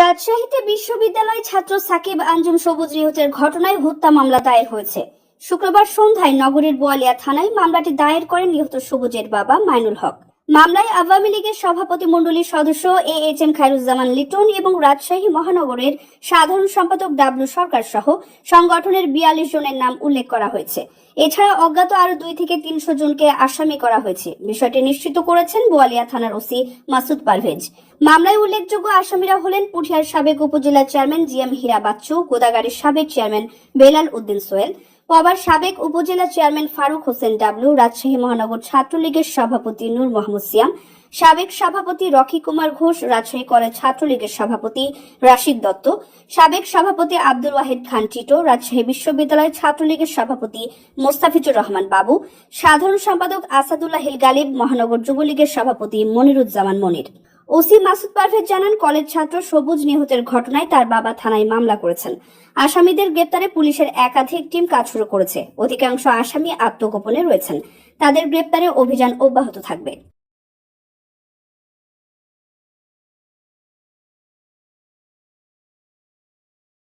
রাজশাহীতে বিশ্ববিদ্যালয় ছাত্র সাকিব আঞ্জুম সবুজ নিহতের ঘটনায় হত্যা মামলা দায়ের হয়েছে। শুক্রবার সন্ধ্যায় নগরীর বোয়ালিয়া থানায় মামলাটি দায়ের করেন নিহত সবুজের বাবা মাইনুল হক। মামলায় আওয়ামী লীগের সভাপতি মণ্ডলীর সদস্য A H M Khairuzzaman Liton এবং রাজশাহী মহানগরের সাধারণ সম্পাদক ডাব্লু সরকার সহ সংগঠনের বিয়াল্লিশ জনের নাম উল্লেখ করা হয়েছে। এছাড়া অজ্ঞাত আরও দুই থেকে তিনশো জনকে আসামি করা হয়েছে। বিষয়টি নিশ্চিত করেছেন বোয়ালিয়া থানার ওসি মাসুদ পারভেজ। মামলায় উল্লেখযোগ্য আসামিরা হলেন পুঠিয়ার সাবেক upazila chairman G M Hira Bachchu গোদাগাড়ির সাবেক চেয়ারম্যান বেলাল উদ্দিন সোহেল পবার সাবেক উপজেলা চেয়ারম্যান ফারুক হোসেন ডাবলু, রাজশাহী মহানগর ছাত্রলীগের সভাপতি নূর মোহাম্মদ সিয়াম, সাবেক সভাপতি রকি কুমার ঘোষ, রাজশাহী কলেজ ছাত্রলীগের সভাপতি রাশিদ দত্ত, সাবেক সভাপতি আব্দুল ওয়াহিদ খান টিটো, রাজশাহী বিশ্ববিদ্যালয় ছাত্রলীগের সভাপতি মোস্তাফিজুর রহমান বাবু, সাধারণ সম্পাদক আসাদুল্লাহ হিল গালিব মহানগর যুবলীগের সভাপতি মনিরুজ্জামান মনির। ওসি মাসুদ পারভেজ জানান, কলেজ ছাত্র সবুজ নিহতের ঘটনায় তার বাবা থানায় মামলা করেছেন। আসামিদের গ্রেপ্তারে পুলিশের একাধিক টিম কাজ শুরু করেছে। অধিকাংশ আসামি আত্মগোপনে রয়েছেন। তাদের গ্রেপ্তারে অভিযান অব্যাহত থাকবে।